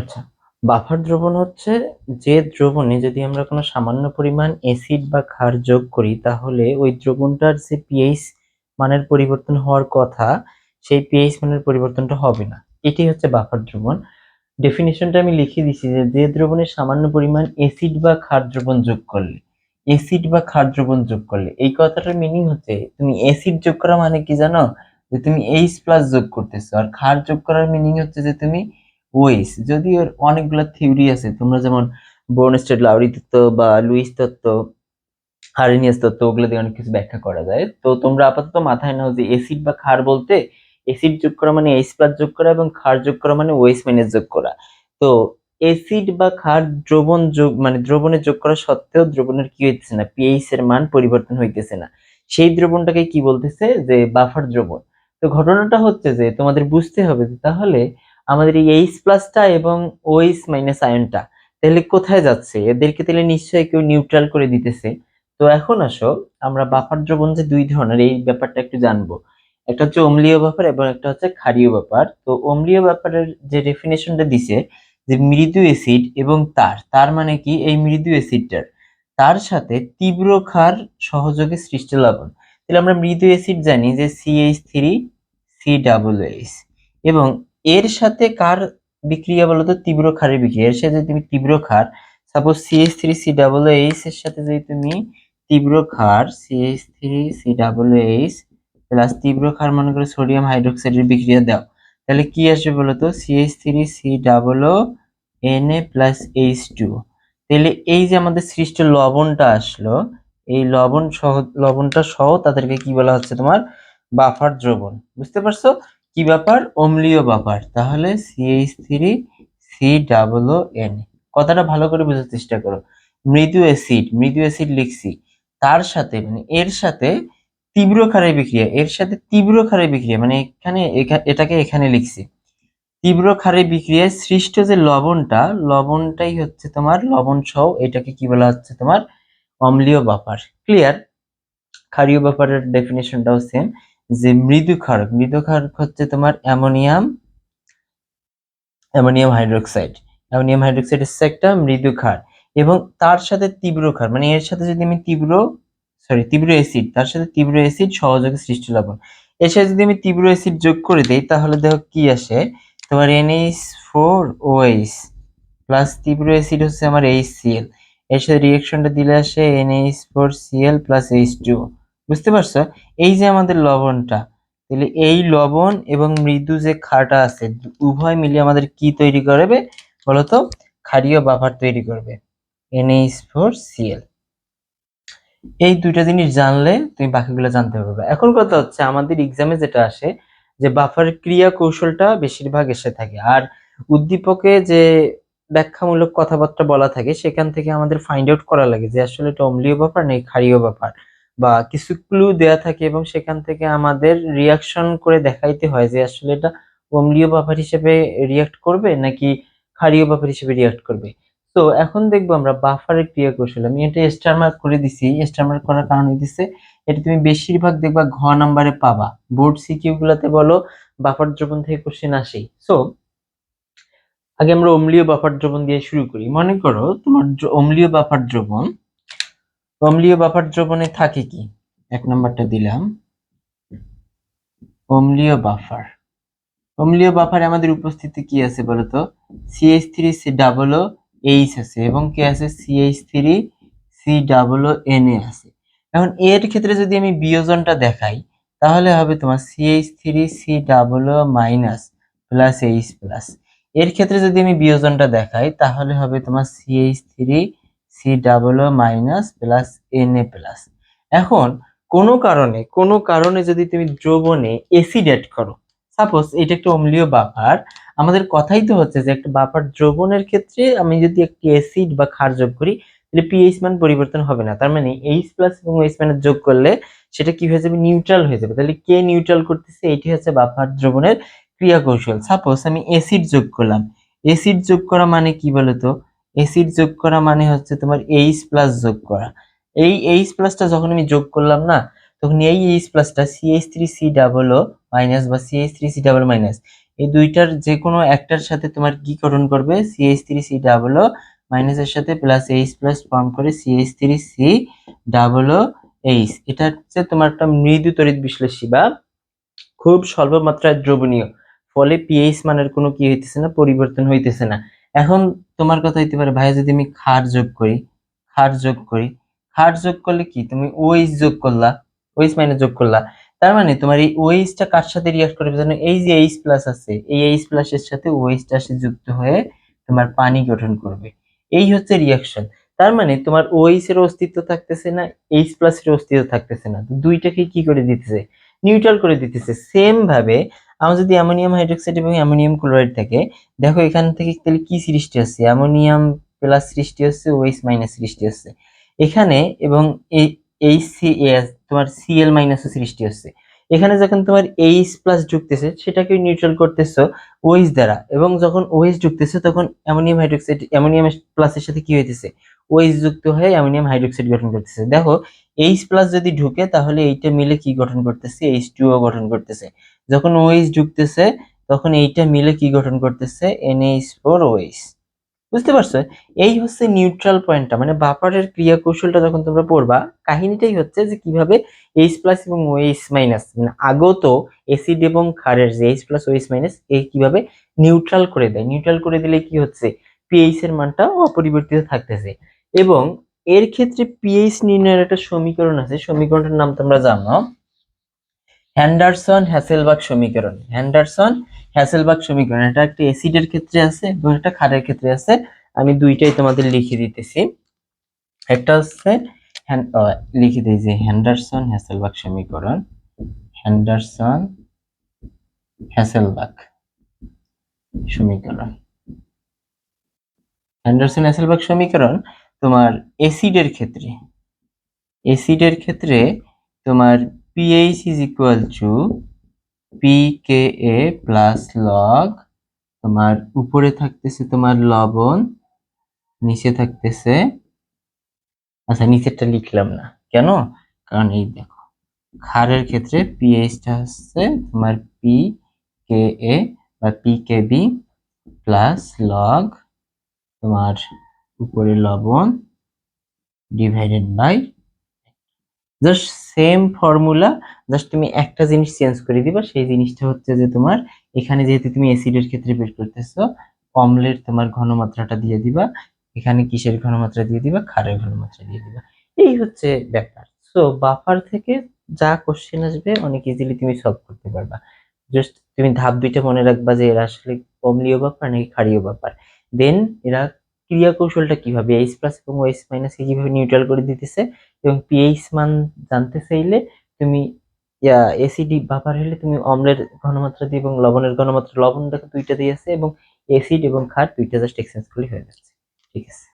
আচ্ছা বাফার দ্রবণ হচ্ছে যে দ্রবণে যদি আমরা কোনো সামান্য পরিমাণ অ্যাসিড বা ক্ষার যোগ করি, তাহলে ওই দ্রবণটার যে পিএইচ মানের পরিবর্তন হওয়ার কথা, সেই পিএইচ মানের পরিবর্তনটা হবে না। এটি হচ্ছে বাফার দ্রবণ। ডেফিনেশনটা আমি লিখে দিছি যে যে দ্রবণে সামান্য পরিমাণ অ্যাসিড বা ক্ষার দ্রবণ যোগ করলে, অ্যাসিড বা ক্ষার দ্রবণ যোগ করলে, এই কথাটার মিনিং হচ্ছে, তুমি অ্যাসিড যোগ করা মানে কি জানো? যে তুমি এইচ প্লাস যোগ করতেছো, আর ক্ষার যোগ করার মিনিং হচ্ছে যে তুমি ওয়েস যদি ওর অনেকগুলো থিওরি আছে। তোমরা যেমন বোর্নস্টেড লাউরি তত্ত্ব বা লুইস তত্ত্ব হারিনিয়াস তত্ত্ব, ওগুলো দিয়ে অনেক কিছু ব্যাখ্যা করা যায়। তো তোমরা আপাতত মাথায় নাও যে এসিড বা ক্ষার বলতে এসিড যোগ করা মানে এইচ প্লাস যোগ করা এবং ক্ষার যোগ করা মানে ওয়েস মাইনাস যোগ করা। তো এসিড বা ক্ষার দ্রবণ যোগ মানে দ্রবণে যোগ করা সত্ত্বেও দ্রবণের কি হইতেছে না পিএইচ এর মান পরিবর্তন হইতেছে না। সেই দ্রবণটাকে কি বলতেছে? যে বাফার দ্রবণ। তো ঘটনাটা হচ্ছে যে তোমাদের বুঝতে হবে যে তাহলে আমাদের এই এইচ প্লাসটা এবং ওএইচ মাইনাস আয়নটা তাহলে কোথায় যাচ্ছে? এদেরকে তাহলে নিশ্চয়ই কেউ নিউট্রাল করে দিতেছে। তো এখন আসো, আমরা বাফার দ্রবণ যে দুই ধরনের, এই ব্যাপারটা একটু জানব। একটা হচ্ছে অম্লীয় ব্যাপার এবং একটা হচ্ছে ক্ষারীয় ব্যাপার তো অম্লীয় ব্যাপারের যে ডেফিনেশনটা দিছে, যে মৃদু অ্যাসিড এবং তার তার মানে কি? এই মৃদু অ্যাসিডটার তার সাথে তীব্র ক্ষার সহযোগে সৃষ্ট লবণ। তাহলে আমরা মৃদু অ্যাসিড জানি যে CH three C double H এবং এর সাথে কার বিক্রিয়া বলতো? তীব্র ক্ষারের বিক্রিয়া। এর সাথে তুমি তীব্র ক্ষার suppose CH three C double H এর সাথে যদি তুমি তীব্র ক্ষার CH three C double H plus তীব্র ক্ষার মনে করে সোডিয়াম হাইড্রোক্সাইডের বিক্রিয়া দাও, তাহলে কি আসবে বলতো? CH three C double N A plus H two তাহলে এই যে আমাদের সৃষ্ট লবণটা আসলো, এই লবণ সহ, লবণটা সহ তাদেরকে কি বলা হচ্ছে তোমার? বাফার দ্রবণ। বুঝতে পারছ? কি ব্যাপার? অম্লীয় ব্যাপার। তাহলে CH three C double N কথাটা ভালো করে বোঝার চেষ্টা করো। মৃদু অ্যাসিড মৃদু অ্যাসিড লিখছি। তার সাথে মানে এর সাথে তীব্র ক্ষারের বিক্রিয়া, এর সাথে তীব্র ক্ষারের বিক্রিয়া মানে এখানে এটাকে এখানে লিখছি। তীব্র ক্ষারের বিক্রিয়ায় সৃষ্ট যে লবণটা, লবণটাই হচ্ছে তোমার লবণ সহ এটাকে কি বলা হচ্ছে তোমার? অম্লীয় বাফার ক্লিয়ার ক্ষারীয় ব্যাপারের ডেফিনেশনটাও সেম যে মৃদু ক্ষারক মৃদু ক্ষারক হচ্ছে তোমার ammonium ammonium hydroxide. Ammonium hydroxide হচ্ছে একটা মৃদু ক্ষার এবং তার সাথে তীব্র ক্ষার মানে এর সাথে যদি আমি তীব্র সরি তীব্র অ্যাসিড, তার সাথে তীব্র অ্যাসিড সহযোগে সৃষ্টি লবণ। এর সাথে যদি আমি তীব্র অ্যাসিড যোগ করে দেই, তাহলে দেখো কি আসে? তোমার এনএইচ ফোর ওএইচ প্লাস তীব্র অ্যাসিড হচ্ছে আমার এইচ সিএল এর সাথে রিয়েকশনটা দিলে আসে NH four Cl plus H two. বুঝতে পারছ? এই যে আমাদের লবণটা, তাহলে এই লবণ এবং মৃদু যে ক্ষারটা আছে, উভয় মিলে আমাদের কি তৈরি করবে বলতো? ক্ষারীয় বাফার তৈরি করবে এনএইচ ফোর সিএল এই দুইটা জিনিস জানলে তুমি বাকিগুলো জানতে পারবে। এখন কথা হচ্ছে, আমাদের এক্সামে যেটা আসে, যে বাফার ক্রিয়া কৌশলটা বেশিরভাগ এসে থাকে, আর উদ্দীপকে যে ব্যাখ্যামূলক কথাবার্তা বলা থাকে, সেখান থেকে আমাদের ফাইন্ড আউট করা লাগে যে আসলে এটা অম্লীয় ব্যাপার নেই ক্ষারীয় ব্যাপার বা কিছু ক্লু দেয়া থাকে এবং সেখান থেকে আমাদের রিয়াকশন করে দেখাইতে হয় যে আসলে এটা অম্লীয় ব্যাপার হিসেবে রিয়াক্ট করবে নাকি ক্ষারীয় ব্যাপার হিসেবে রিয়াক্ট করবে। তো এখন দেখব আমরা বাফারের ক্রিয়া কৌশল আমি এটা স্টার মার্ক করে দিছি। স্টার মার্ক করার কারণ হইতেছে এটা তুমি বেশিরভাগ দেখবা ঘ নাম্বারে পাবা। বোর্ড সিকিউ গুলাতে বলো, বাফার দ্রবণ থেকে কোশ্চেন আসেই। সো আগে আমরা অম্লীয় বাফার দ্রবণ দিয়ে শুরু করি। মনে করো তোমার অম্লীয় বাফার দ্রবণ অম্লীয় বাফার দ্রবণে থাকে কি? এক নম্বরটা দিলাম। অম্লীয় বাফার। অম্লীয় বাফারে আমাদের উপস্থিতি কি আছে বলতো? CH three C double O H আছে এবং কি আছে? CH three C double O N A আছে। এখন এর ক্ষেত্রে যদি আমি বিয়োজনটা দেখাই, তাহলে হবে তোমার CH three C double O minus plus H plus এর ক্ষেত্রে যদি আমি বিয়োজনটা দেখাই, তাহলে হবে তোমার CH three C double minus plus N A plus এখন, কোনো কারণে কোনো কারণে যদি তুমি দ্রবণে এসিড অ্যাড করো সাপোজ এটা একটা অম্লীয় বাফার, আমাদের কথাই তো হচ্ছে যে একটা বাফার দ্রবণের ক্ষেত্রে আমি যদি একটি অ্যাসিড বা ক্ষার যোগ করি, তাহলে পিএইচ মান পরিবর্তন হবে না। তার মানে এইচ প্লাস এবং এইচ মানের যোগ করলে সেটা কি হয়ে যাবে? নিউট্রাল হয়ে যাবে। তাহলে কে নিউট্রাল করতেছে? এটি হচ্ছে বাফার দ্রবণের ক্রিয়া কৌশল সাপোজ আমি অ্যাসিড যোগ করলাম। অ্যাসিড যোগ করা মানে কি বলতো? অ্যাসিড যোগ করা মানে হচ্ছে তোমার এইচ প্লাস যোগ করা। এই এইচ প্লাসটা যখন আমি যোগ করলাম না, তখন এই এইচ প্লাসটা CH three C double O minus বা CH three C double minus এই দুইটার যে কোনো একটার সাথে তোমার কি গঠন করবে? CH three C double O মাইনাসের সাথে প্লাস এইচ প্লাস ফর্ম করে CH three C double O H এটা হচ্ছে তোমার একটা মৃদু তড়িৎ বিশ্লেষী বা খুব স্বল্প দ্রবণীয়। ফলে পিএইচ মানের কোনো কি হইতেছে না, পরিবর্তন হইতেছে না। এখন তোমার কথা হইতে পারে ভাই যদি আমি খার যোগ করি, খার যোগ করি, খার যোগ করলে কি? তুমি ওইচ যোগ করলা ওইচ মাইনাস যোগ করলা। তার মানে তোমার এই ওইচটা কার সাথে রিয়াক্ট করবে জানো এই যে এইচ প্লাস আছে, এই এইচ প্লাসের সাথে ওইচটা আসে যুক্ত হয়ে তোমার পানি গঠন করবে। এই হচ্ছে রিয়াকশন তার মানে তোমার ওইচ এর অস্তিত্ব থাকতেছে না এইচ প্লাস এর অস্তিত্ব থাকতেছে না। দুইটাকে কি করে দিতেছে? নিউট্রাল করে দিতেছে। সেম ভাবে আমার যদি অ্যামোনিয়াম হাইড্রোক্সাইড এবং অ্যামোনিয়াম ক্লোরাইড থাকে, দেখো এখান থেকে তাহলে কি সৃষ্টি হচ্ছে? অ্যামোনিয়াম প্লাস সৃষ্টি হচ্ছে ওইচ মাইনাস সৃষ্টি হচ্ছে। এখানে এবং এই সি তোমার সিএল মাইনাসও সৃষ্টি হচ্ছে। এখানে যখন তোমার এইচ প্লাস ঢুকতেছে, সেটাকে নিউট্রাল করতেছো ওইচ দ্বারা। এবং যখন ওইচ ঢুকতেছে, তখন অ্যামোনিয়াম হাইড্রোক্সাইড, অ্যামোনিয়াম প্লাসের সাথে কি হইতেছে? ওইচ যুক্ত হয়ে অ্যামোনিয়াম হাইড্রোক্সাইড গঠন করতেছে। দেখো এইচ প্লাস যদি ঢুকে, তাহলে এইটা মিলে কি গঠন করতেছে? এইচ টুও গঠন করতেছে। যখন ওএইচ ঢুকতেছে, তখন এইটা মিলে কি গঠন করতেছে? এনএইচ ফোর ওএইচ বুঝতে পারছ? এই হচ্ছে নিউট্রাল পয়েন্টটা মানে বাফারের ক্রিয়া কৌশলটা যখন তোমরা পড়বা, কাহিনীটাই হচ্ছে যে কীভাবে এইচ প্লাস এবং ওএইচ মাইনাস মানে আগত অ্যাসিড এবং ক্ষারের যে এইচ প্লাস ওএইচ মাইনাস এই কীভাবে নিউট্রাল করে দেয়। নিউট্রাল করে দিলে কি হচ্ছে? পিএইচ এর মানটা অপরিবর্তিত থাকতেছে। এবং এর ক্ষেত্রে পিএইচ নির্ণয়ের একটা সমীকরণ আছে, সমীকরণটার নাম তোমরা জানো। হ্যান্ডারসন হ্যাসেলবাগ সমীকরণ। হ্যান্ডারসন হ্যাসেলবাগ সমীকরণ। এটা একটা অ্যাসিডের ক্ষেত্রে আছে এবং একটা ক্ষারের ক্ষেত্রে আছে। আমি দুইটাই তোমাদের লিখে দিতেছি। একটা হচ্ছে লিখে দিই যে হ্যান্ডারসন হ্যাসেলবাগ সমীকরণ। হ্যান্ডারসন হ্যাসেলবাগ সমীকরণ। হ্যান্ডারসন হ্যাসেলবাগ সমীকরণ তোমার অ্যাসিডের ক্ষেত্রে। অ্যাসিডের ক্ষেত্রে তোমার equal to p K a plus log তোমার উপরে থাকতেছে তোমার লবণ, নিচে থাকতেছে। আচ্ছা নিচেরটা লিখলাম না। কেন? কারণ এই দেখো, ক্ষারের ক্ষেত্রে পিএইচটা হচ্ছে তোমার পি কে এ বা p K b plus log তোমার উপরে লবণ divided by just same formula just তুমি একটা জিনিস চেঞ্জ করে দিবা, সেই জিনিসটা হচ্ছে যে তোমার এখানে যেহেতু তুমি অ্যাসিডের ক্ষেত্রে বের করতেছো, অম্লের তোমার ঘনমাত্রাটা দিয়ে দিবা, এখানে কিসের ঘনমাত্রা দিয়ে দিবা? ক্ষারের ঘনমাত্রা দিয়ে দিবা। এই হচ্ছে ব্যাপার। সো বাফার থেকে যা কোশ্চেন আসবে, অনেক ইজিলি তুমি সলভ করতে পারবা। জাস্ট তুমি ধাপ দুইটা মনে রাখবা যে এরা আসলে অম্লীয় ব্যাপার নাকি ক্ষারীয় ব্যাপার দেন এরা ক্রিয়া কৌশলটা কীভাবে? এইচ প্লাস এবং ওএইচ মাইনাস কীভাবে নিউট্রাল করে দিতেছে? এবং পিএইচ মান জানতে চাইলে তুমি এসিডি বাফার হলে তুমি অম্লের ঘনমাত্রা দিয়ে এবং লবণের ঘনমাত্রা, লবণ দেখো দুইটা দিয়ে আছে এবং এসিড এবং খার দুইটা জাস্ট এক্সচেঞ্জ করলে হয়ে যাচ্ছে। ঠিক আছে?